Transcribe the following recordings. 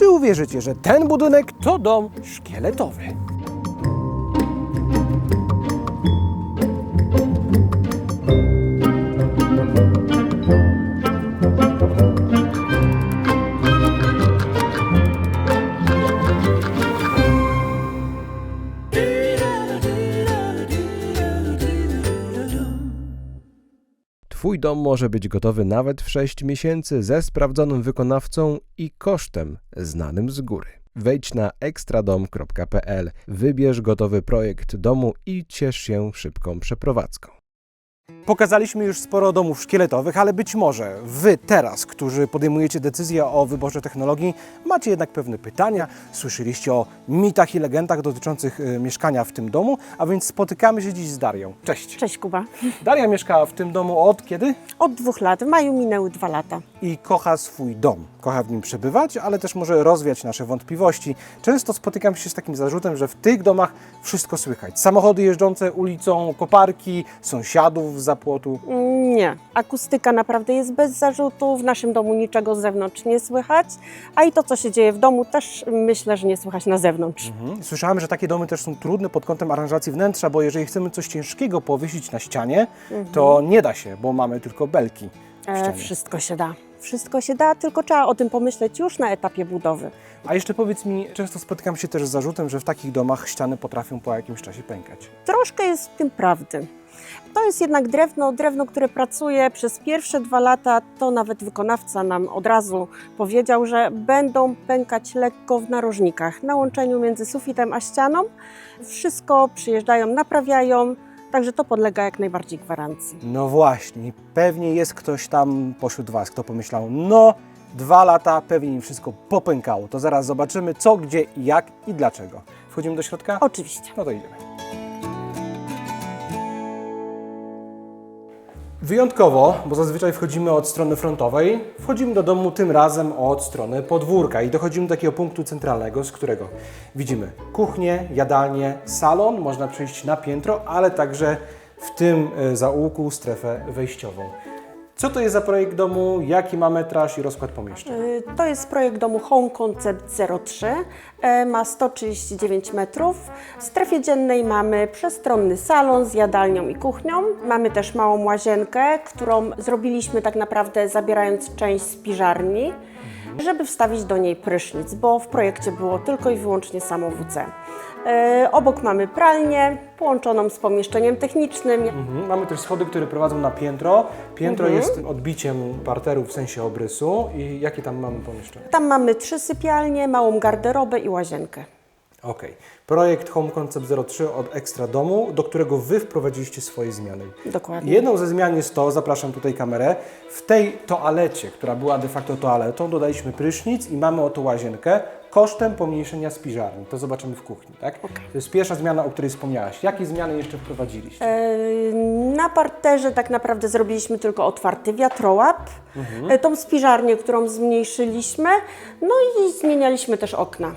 Czy uwierzycie, że ten budynek to dom szkieletowy? Dom może być gotowy nawet w 6 miesięcy ze sprawdzonym wykonawcą i kosztem znanym z góry. Wejdź na ekstradom.pl, wybierz gotowy projekt domu i ciesz się szybką przeprowadzką. Pokazaliśmy już sporo domów szkieletowych, ale być może Wy teraz, którzy podejmujecie decyzję o wyborze technologii, macie jednak pewne pytania. Słyszeliście o mitach i legendach dotyczących y, mieszkania w tym domu, a więc spotykamy się dziś z Darią. Cześć. Cześć Kuba. Daria mieszka w tym domu od kiedy? Od dwóch lat, w maju minęły dwa lata. i kocha swój dom. Kocha w nim przebywać, ale też może rozwiać nasze wątpliwości. Często spotykam się z takim zarzutem, że w tych domach wszystko słychać. Samochody jeżdżące ulicą, koparki, sąsiadów z zapłotu. Mm, Nie, akustyka naprawdę jest bez zarzutu, w naszym domu niczego z zewnątrz nie słychać, a i to, co się dzieje w domu, też myślę, że nie słychać na zewnątrz. Mhm. Słyszałem, że takie domy też są trudne pod kątem aranżacji wnętrza, bo jeżeli chcemy coś ciężkiego powiesić na ścianie, to nie da się, bo mamy tylko belki w E, ścianie. wszystko się da. Wszystko się da, tylko trzeba o tym pomyśleć już na etapie budowy. A jeszcze powiedz mi, często spotykam się też z zarzutem, że w takich domach ściany potrafią po jakimś czasie pękać. Troszkę jest w tym prawdy. To jest jednak drewno, drewno, które pracuje przez pierwsze dwa lata. To nawet wykonawca nam od razu powiedział, że będą pękać lekko w narożnikach, na łączeniu między sufitem a ścianą. Wszystko przyjeżdżają, naprawiają, także to podlega jak najbardziej gwarancji. No właśnie, pewnie jest ktoś tam pośród Was, kto pomyślał, no dwa lata, pewnie im wszystko popękało. To zaraz zobaczymy co, gdzie, jak i dlaczego. Wchodzimy do środka? Oczywiście. No to idziemy. Wyjątkowo, bo zazwyczaj wchodzimy od strony frontowej, wchodzimy do domu tym razem od strony podwórka i dochodzimy do takiego punktu centralnego, z którego widzimy kuchnię, jadalnię, salon, można przejść na piętro, ale także w tym e, zaułku strefę wejściową. Co to jest za projekt domu, jaki ma metraż i rozkład pomieszczeń? Y, To jest projekt domu Home Concept 03. E, Ma 139 metrów. W strefie dziennej mamy przestronny salon z jadalnią i kuchnią. Mamy też małą łazienkę, którą zrobiliśmy tak naprawdę zabierając część z piżarni, żeby wstawić do niej prysznic, bo w projekcie było tylko i wyłącznie samo WC. E, Obok mamy pralnię połączoną z pomieszczeniem technicznym. Mhm. Mamy też schody, które prowadzą na piętro. Piętro jest odbiciem parteru w sensie obrysu. I jakie tam mamy pomieszczenia? Tam mamy trzy sypialnie, małą garderobę i łazienkę. Okej. Projekt Home Concept 03 od Ekstra Domu, do którego Wy wprowadziliście swoje zmiany. Dokładnie. Jedną ze zmian jest to, zapraszam tutaj kamerę, w tej toalecie, która była de facto toaletą, dodaliśmy prysznic i mamy oto łazienkę kosztem pomniejszenia spiżarni. To zobaczymy w kuchni, tak? To jest pierwsza zmiana, o której wspomniałaś. Jakie zmiany jeszcze wprowadziliście? E, Na parterze tak naprawdę zrobiliśmy tylko otwarty wiatrołap, e, tą spiżarnię, którą zmniejszyliśmy, no i zmienialiśmy też okna.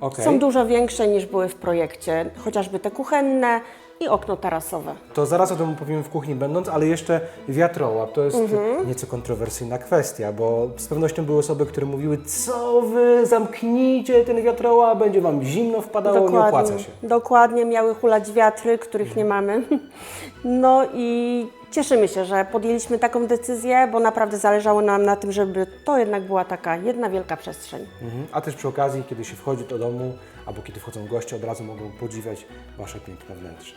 Okej. Są dużo większe niż były w projekcie, chociażby te kuchenne i okno tarasowe. To zaraz o tym opowiem w kuchni będąc, ale jeszcze wiatrołap. To jest Mhm. nieco kontrowersyjna kwestia, bo z pewnością były osoby, które mówiły, co wy, zamknijcie ten wiatrołap, będzie wam zimno wpadało, nie opłaca się. dokładnie, miały hulać wiatry, których nie mamy. No i cieszymy się, że podjęliśmy taką decyzję, bo naprawdę zależało nam na tym, żeby to jednak była taka jedna wielka przestrzeń. Mhm. A też przy okazji, kiedy się wchodzi do domu, albo kiedy wchodzą goście, od razu mogą podziwiać wasze piękne wnętrze.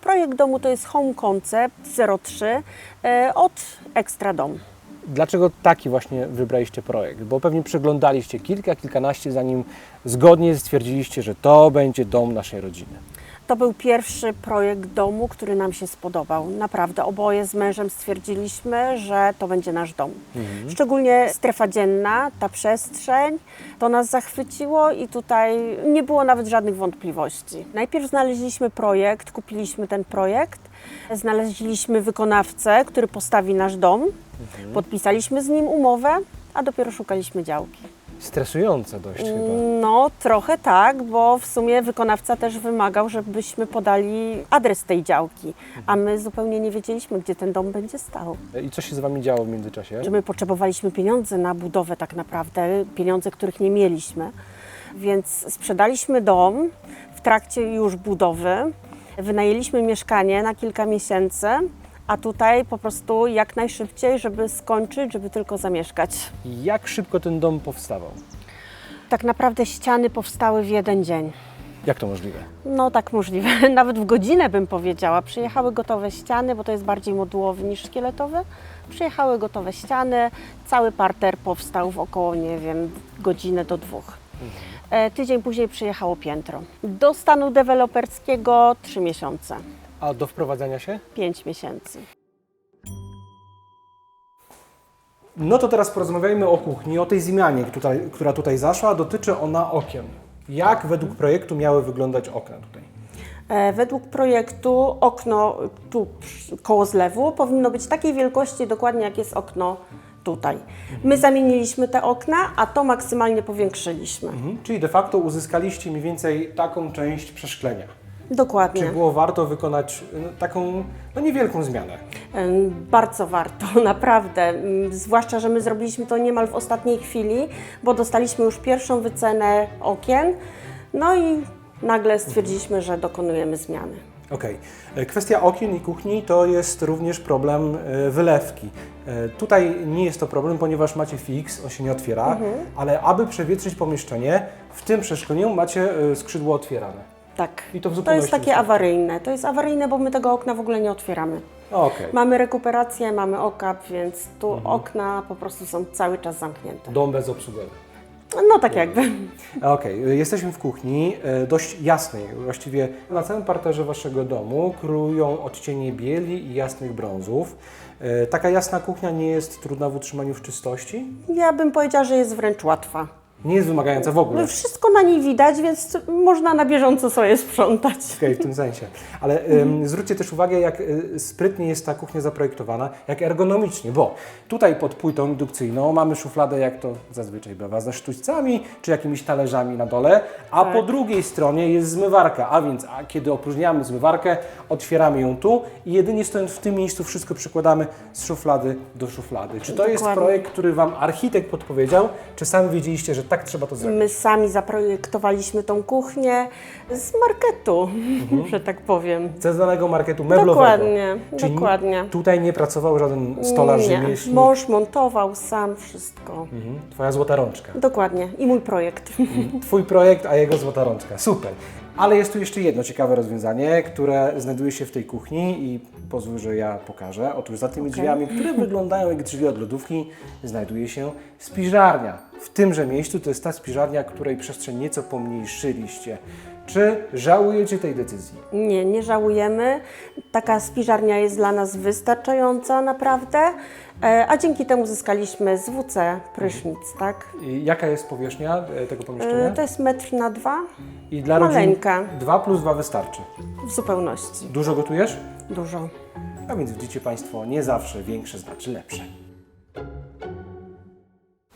Projekt domu to jest Home Concept 03 e, od Extra Dom. Dlaczego taki właśnie wybraliście projekt? Bo pewnie przeglądaliście kilka, kilkanaście, zanim zgodnie stwierdziliście, że to będzie dom naszej rodziny. To był pierwszy projekt domu, który nam się spodobał. Naprawdę oboje z mężem stwierdziliśmy, że to będzie nasz dom. Szczególnie strefa dzienna, ta przestrzeń, to nas zachwyciło i tutaj nie było nawet żadnych wątpliwości. Najpierw znaleźliśmy projekt, kupiliśmy ten projekt, znaleźliśmy wykonawcę, który postawi nasz dom, podpisaliśmy z nim umowę, a dopiero szukaliśmy działki. Stresujące dość chyba. No, trochę tak, bo w sumie wykonawca też wymagał, żebyśmy podali adres tej działki, a my zupełnie nie wiedzieliśmy, gdzie ten dom będzie stał. I co się z Wami działo w międzyczasie? Że my potrzebowaliśmy pieniędzy na budowę tak naprawdę, pieniądze, których nie mieliśmy. Więc sprzedaliśmy dom w trakcie już budowy, wynajęliśmy mieszkanie na kilka miesięcy, a tutaj po prostu jak najszybciej, żeby skończyć, żeby tylko zamieszkać. Jak szybko ten dom powstawał? Tak naprawdę ściany powstały w jeden dzień. Jak to możliwe? No tak możliwe, nawet w godzinę bym powiedziała. Przyjechały gotowe ściany, bo to jest bardziej modułowy niż szkieletowy. Przyjechały gotowe ściany, cały parter powstał w około, nie wiem, godzinę do dwóch. E, tydzień później przyjechało piętro. Do stanu deweloperskiego trzy miesiące, A do wprowadzania się? pięć miesięcy. No to teraz porozmawiajmy o kuchni, o tej zmianie, która, która tutaj zaszła. Dotyczy ona okien. Jak według projektu miały wyglądać okna tutaj? E, Według projektu okno tu koło zlewu powinno być takiej wielkości dokładnie jak jest okno tutaj. My zamieniliśmy te okna, a to maksymalnie powiększyliśmy. Mhm. Czyli de facto uzyskaliście mniej więcej taką część przeszklenia. Dokładnie. Czy było warto wykonać no, taką no, niewielką zmianę? Em, Bardzo warto, naprawdę. Em, Zwłaszcza, że my zrobiliśmy to niemal w ostatniej chwili, bo dostaliśmy już pierwszą wycenę okien, no i nagle stwierdziliśmy, że dokonujemy zmiany. Okej. E, Kwestia okien i kuchni to jest również problem e, wylewki. E, Tutaj nie jest to problem, ponieważ macie fix, on się nie otwiera, ale aby przewietrzyć pomieszczenie, w tym przeszkleniu macie e, skrzydło otwierane. Tak. I to w To zupełności jest takie wystarczy. awaryjne. To jest awaryjne, bo my tego okna w ogóle nie otwieramy. Okej. Mamy rekuperację, mamy okap, więc tu okna po prostu są cały czas zamknięte. Dom bezobsługowy. No tak jakby. Okej, jesteśmy w kuchni, e, dość jasnej. Właściwie na całym parterze Waszego domu krują odcienie bieli i jasnych brązów. E, Taka jasna kuchnia nie jest trudna w utrzymaniu w czystości? Ja bym powiedziała, że jest wręcz łatwa. Nie jest wymagająca w ogóle. No, Wszystko na niej widać, więc można na bieżąco sobie sprzątać. Okej, w tym sensie. Ale ym, zwróćcie też uwagę, jak y, sprytnie jest ta kuchnia zaprojektowana, jak ergonomicznie, bo tutaj pod płytą indukcyjną mamy szufladę, jak to zazwyczaj bywa, ze sztućcami czy jakimiś talerzami na dole, a po drugiej stronie jest zmywarka, a więc a kiedy opróżniamy zmywarkę, otwieramy ją tu i jedynie stojąc w tym miejscu wszystko przykładamy z szuflady do szuflady. Czy to jest Dokładnie. projekt, który Wam architekt podpowiedział, czy sami wiedzieliście, że tak trzeba to zrobić? My sami zaprojektowaliśmy tą kuchnię z marketu, że tak powiem. Ze znanego marketu meblowego. Dokładnie, Czyli dokładnie. Tutaj nie pracował żaden stolarz, Nie, rzemieślnik. mąż montował sam wszystko. Mhm. Twoja złota rączka. Dokładnie. I mój projekt. Twój projekt, a jego złota rączka. Super. Ale jest tu jeszcze jedno ciekawe rozwiązanie, które znajduje się w tej kuchni i pozwól, że ja pokażę. Otóż za tymi Okej. drzwiami, które wyglądają jak drzwi od lodówki, znajduje się spiżarnia. W tymże miejscu to jest ta spiżarnia, której przestrzeń nieco pomniejszyliście. Czy żałujecie tej decyzji? Nie, nie żałujemy. Taka spiżarnia jest dla nas wystarczająca naprawdę, E, a dzięki temu zyskaliśmy z WC prysznic, tak? I jaka jest powierzchnia e, tego pomieszczenia? E, To jest metr na dwa I dla rodzin maleńka. 2 plus 2 wystarczy. w zupełności. Dużo gotujesz? Dużo. A więc widzicie Państwo, nie zawsze większe znaczy lepsze.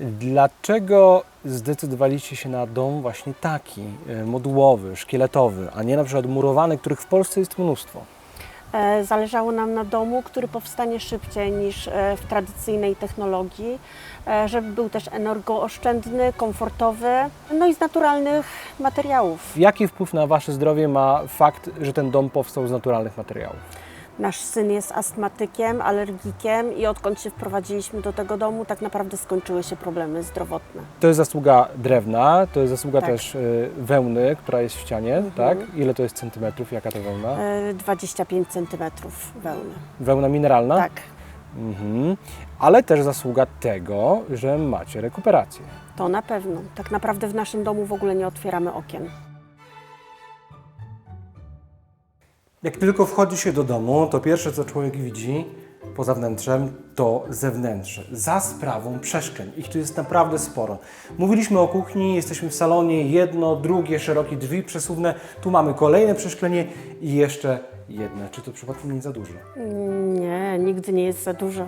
Dlaczego zdecydowaliście się na dom właśnie taki, e, modułowy, szkieletowy, a nie na przykład murowany, których w Polsce jest mnóstwo? E, Zależało nam na domu, który powstanie szybciej niż e, w tradycyjnej technologii, żeby był też energooszczędny, komfortowy, no i z naturalnych materiałów. Jaki wpływ na Wasze zdrowie ma fakt, że ten dom powstał z naturalnych materiałów? Nasz syn jest astmatykiem, alergikiem i odkąd się wprowadziliśmy do tego domu, tak naprawdę skończyły się problemy zdrowotne. To jest zasługa drewna, to jest zasługa Tak. też e, wełny, która jest w ścianie, tak? Ile to jest centymetrów, jaka to wełna? E, 25 cm wełny. Wełna mineralna? Tak, Mhm. Ale też zasługa tego, że macie rekuperację. to na pewno. Tak naprawdę w naszym domu w ogóle nie otwieramy okien. Jak tylko wchodzi się do domu, to pierwsze co człowiek widzi, poza wnętrzem to zewnętrze, za sprawą przeszkleń. Ich tu jest naprawdę sporo. Mówiliśmy o kuchni, jesteśmy w salonie, jedno, drugie, szerokie drzwi przesuwne. Tu mamy kolejne przeszklenie i jeszcze jedne. Czy to przypadkiem nie za dużo? Nie, nigdy nie jest za dużo.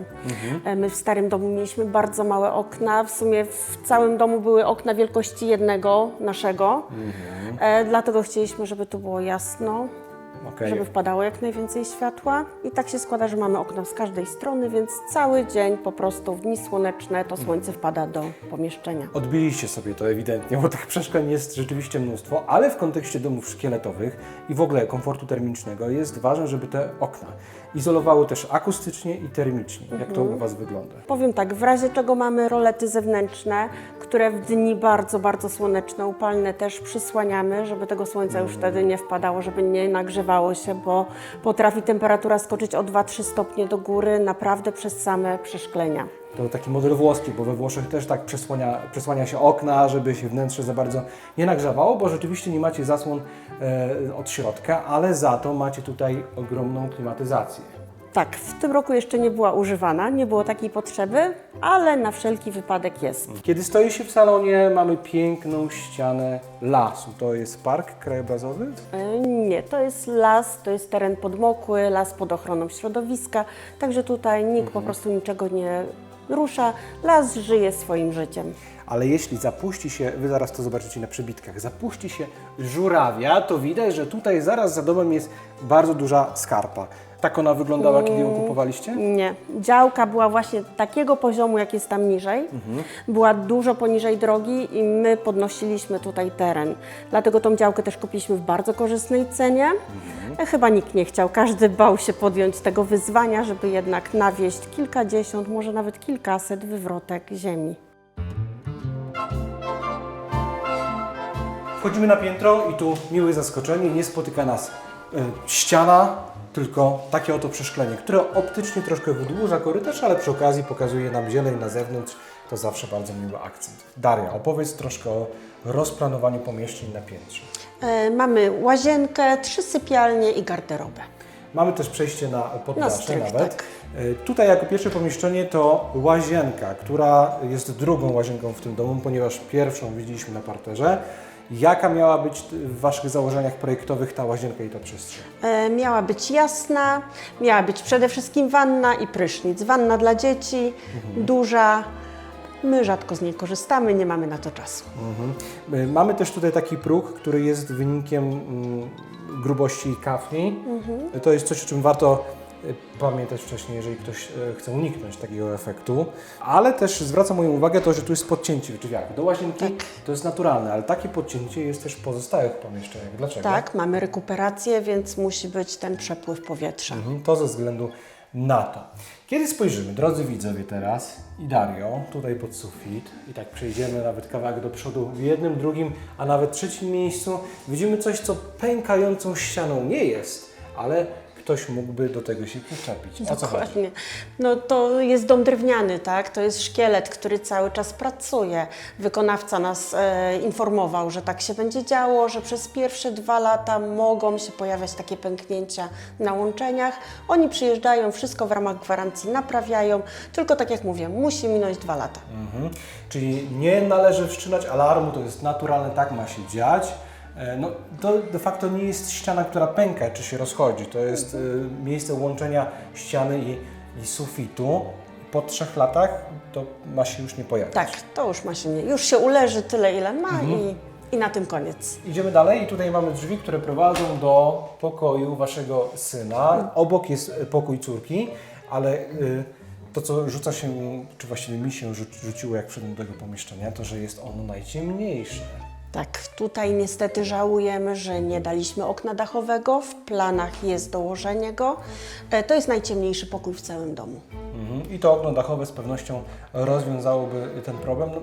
E, My w starym domu mieliśmy bardzo małe okna. W sumie w całym domu były okna wielkości jednego naszego. E, dlatego chcieliśmy, żeby tu było jasno, Okej. żeby wpadało jak najwięcej światła. I tak się składa, że mamy okna z każdej strony, więc cały dzień po prostu w dni słoneczne to słońce wpada do pomieszczenia. Odbiliście sobie to ewidentnie, bo tych przeszkleń jest rzeczywiście mnóstwo, ale w kontekście domów szkieletowych i w ogóle komfortu termicznego jest ważne, żeby te okna izolowały też akustycznie i termicznie. Jak to u Was wygląda? Powiem tak, w razie czego mamy rolety zewnętrzne, które w dni bardzo, bardzo słoneczne, upalne też przysłaniamy, żeby tego słońca już wtedy nie wpadało, żeby nie nagrzewało się, bo potrafi temperatura skoczyć o 2-3 stopnie do góry naprawdę przez same przeszklenia. To taki model włoski, bo we Włoszech też tak przesłania, przesłania się okna, żeby się wnętrze za bardzo nie nagrzewało, bo rzeczywiście nie macie zasłon e, od środka, ale za to macie tutaj ogromną klimatyzację. Tak, w tym roku jeszcze nie była używana, nie było takiej potrzeby, ale na wszelki wypadek jest. Kiedy stoi się w salonie, mamy piękną ścianę lasu. To jest park krajobrazowy? E, Nie, to jest las, to jest teren podmokły, las pod ochroną środowiska, także tutaj nikt po prostu niczego nie rusza, las żyje swoim życiem. Ale jeśli zapuści się, wy zaraz to zobaczycie na przebitkach, zapuści się żurawia, to widać, że tutaj zaraz za domem jest bardzo duża skarpa. Tak ona wyglądała, kiedy ją kupowaliście? Nie, działka była właśnie takiego poziomu, jak jest tam niżej, była dużo poniżej drogi i my podnosiliśmy tutaj teren. Dlatego tą działkę też kupiliśmy w bardzo korzystnej cenie. E, Chyba nikt nie chciał, każdy bał się podjąć tego wyzwania, żeby jednak nawieść kilkadziesiąt, może nawet kilkaset wywrotek ziemi. Wchodzimy na piętro i tu miłe zaskoczenie, nie spotyka nas ściana, tylko takie oto przeszklenie, które optycznie troszkę wydłuża korytarz, ale przy okazji pokazuje nam zieleń na zewnątrz. To zawsze bardzo miły akcent. Daria, opowiedz troszkę o rozplanowaniu pomieszczeń na piętrze. E, Mamy łazienkę, trzy sypialnie i garderobę. Mamy też przejście na poddasze strych, nawet. tak. E, Tutaj jako pierwsze pomieszczenie to łazienka, która jest drugą łazienką w tym domu, ponieważ pierwszą widzieliśmy na parterze. Jaka miała być w Waszych założeniach projektowych ta łazienka i ta przestrzeń? E, Miała być jasna, miała być przede wszystkim wanna i prysznic. Wanna dla dzieci, duża. My rzadko z niej korzystamy, nie mamy na to czasu. Mhm. Y, Mamy też tutaj taki próg, który jest wynikiem mm, grubości kafli. To jest coś, o czym warto pamiętać wcześniej, jeżeli ktoś y, chce uniknąć takiego efektu. Ale też zwraca moją uwagę to, że tu jest podcięcie w drzwiach. Do łazienki to jest naturalne, ale takie podcięcie jest też w pozostałych pomieszczeniach. Dlaczego? Tak, mamy rekuperację, więc musi być ten przepływ powietrza. Mhm, To ze względu na to. Kiedy spojrzymy, drodzy widzowie teraz i Dario, tutaj pod sufit i tak przejdziemy nawet kawałek do przodu w jednym, drugim, a nawet trzecim miejscu, widzimy coś, co pękającą ścianą nie jest, ale ktoś mógłby do tego się przyczepić. O co chodzi? Dokładnie. No to jest dom drewniany, tak? To jest szkielet, który cały czas pracuje. Wykonawca nas e, informował, że tak się będzie działo, że przez pierwsze dwa lata mogą się pojawiać takie pęknięcia na łączeniach. Oni przyjeżdżają, wszystko w ramach gwarancji naprawiają, tylko tak jak mówię, musi minąć dwa lata. Mhm. Czyli nie należy wszczynać alarmu, to jest naturalne, tak ma się dziać. E, No, to de facto nie jest ściana, która pęka czy się rozchodzi. To jest e, miejsce łączenia ściany i, i sufitu. Po trzech latach to ma się już nie pojawić. Tak, to już ma się nie. Już się uleży tyle, ile ma i, i na tym koniec. Idziemy dalej i tutaj mamy drzwi, które prowadzą do pokoju waszego syna. Obok jest e, pokój córki, ale to, co rzuca się, czy właściwie mi się rzu- rzuciło, jak wszedłem do tego pomieszczenia, to, że jest ono najciemniejsze. Tak, tutaj niestety żałujemy, że nie daliśmy okna dachowego. W planach jest dołożenie go. E, To jest najciemniejszy pokój w całym domu. Mhm. I to okno dachowe z pewnością rozwiązałoby ten problem. No,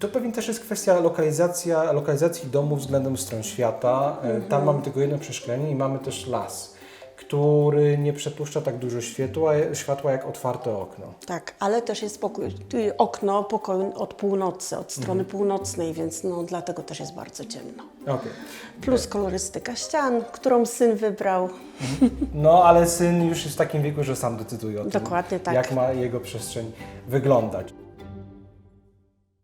to pewnie też jest kwestia lokalizacja, lokalizacji domu względem stron świata. E, Tam mamy tylko jedno przeszklenie i mamy też las, który nie przepuszcza tak dużo światła, światła jak otwarte okno. Tak, ale też jest pokój, okno pokoju od północy, od strony północnej, więc no, dlatego też jest bardzo ciemno. Okej. Plus kolorystyka ścian, którą syn wybrał. No, ale syn już jest w takim wieku, że sam decyduje o tym, Dokładnie tak. jak ma jego przestrzeń wyglądać.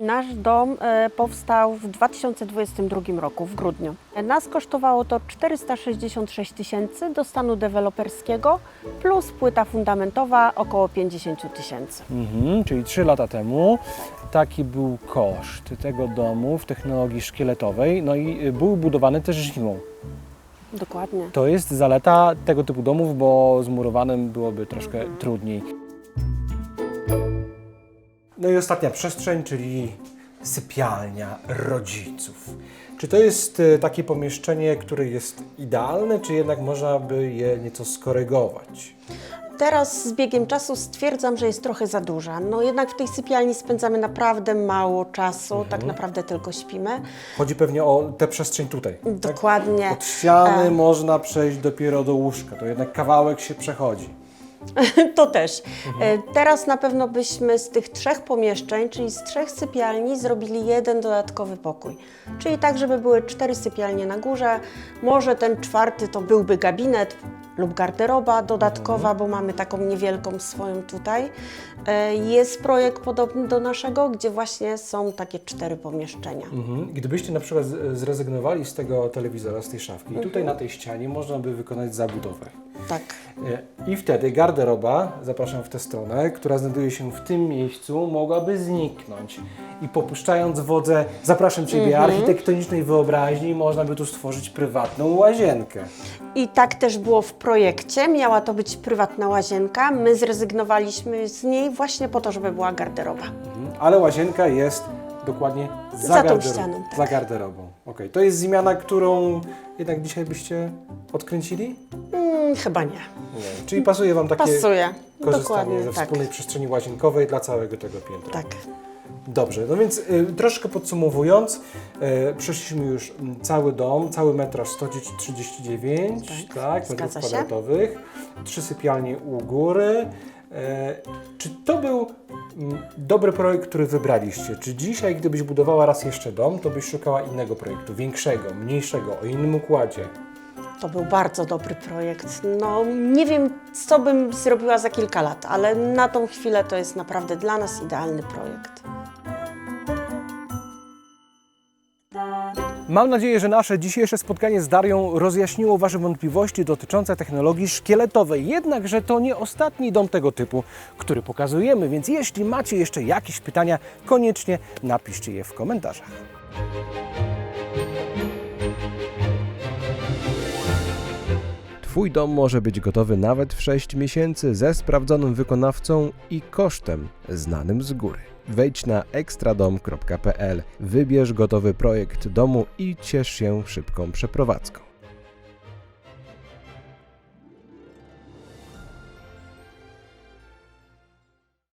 Nasz dom e, powstał w 2022 roku, w grudniu. Nas kosztowało to 466 tysięcy do stanu deweloperskiego, plus płyta fundamentowa około 50 tysięcy. Mhm, czyli 3 lata temu taki był koszt tego domu w technologii szkieletowej, no i y, był budowany też zimą. Dokładnie. To jest zaleta tego typu domów, bo z murowanym byłoby troszkę trudniej. No i ostatnia przestrzeń, czyli sypialnia rodziców. Czy to jest e, takie pomieszczenie, które jest idealne, czy jednak można by je nieco skorygować? Teraz z biegiem czasu stwierdzam, że jest trochę za duża. No jednak w tej sypialni spędzamy naprawdę mało czasu, tak naprawdę tylko śpimy. Chodzi pewnie o tę przestrzeń tutaj. tak? Dokładnie. Od ściany E. można przejść dopiero do łóżka. To jednak kawałek się przechodzi. To też. E, Teraz na pewno byśmy z tych trzech pomieszczeń, czyli z trzech sypialni, zrobili jeden dodatkowy pokój. Czyli tak, żeby były cztery sypialnie na górze. Może ten czwarty to byłby gabinet lub garderoba dodatkowa, bo mamy taką niewielką swoją tutaj. E, Jest projekt podobny do naszego, gdzie właśnie są takie cztery pomieszczenia. Mhm. Gdybyście na przykład zrezygnowali z tego telewizora, z tej szafki, i tutaj na tej ścianie można by wykonać zabudowę. Tak. E, I wtedy garderoba, zapraszam w tę stronę, która znajduje się w tym miejscu, mogłaby zniknąć. I popuszczając wodze, zapraszam Ciebie, architektonicznej wyobraźni, można by tu stworzyć prywatną łazienkę. I tak też było w projekcie. Miała to być prywatna łazienka. My zrezygnowaliśmy z niej właśnie po to, żeby była garderoba. Mhm. Ale łazienka jest dokładnie za, Za tą garderobą. ścianą, tak. Za garderobą. Okej, to jest zmiana, którą jednak dzisiaj byście odkręcili? Mm, chyba nie. Nie. Czyli pasuje Wam takie Pasuje. korzystanie Dokładnie ze tak. wspólnej przestrzeni łazienkowej dla całego tego piętra. Tak. Dobrze, no więc y, troszkę podsumowując, y, przeszliśmy już mm, cały dom, cały metraż 139, tak, Tak, metrów się. kwadratowych, trzy sypialnie u góry. E, czy to był mm, dobry projekt, który wybraliście? Czy dzisiaj, gdybyś budowała raz jeszcze dom, to byś szukała innego projektu, większego, mniejszego, o innym układzie? To był bardzo dobry projekt. No, nie wiem, co bym zrobiła za kilka lat, ale na tą chwilę to jest naprawdę dla nas idealny projekt. Mam nadzieję, że nasze dzisiejsze spotkanie z Darią rozjaśniło Wasze wątpliwości dotyczące technologii szkieletowej. Jednakże to nie ostatni dom tego typu, który pokazujemy, więc jeśli macie jeszcze jakieś pytania, koniecznie napiszcie je w komentarzach. Twój dom może być gotowy nawet w 6 miesięcy ze sprawdzonym wykonawcą i kosztem znanym z góry. Wejdź na ekstradom.pl, wybierz gotowy projekt domu i ciesz się szybką przeprowadzką.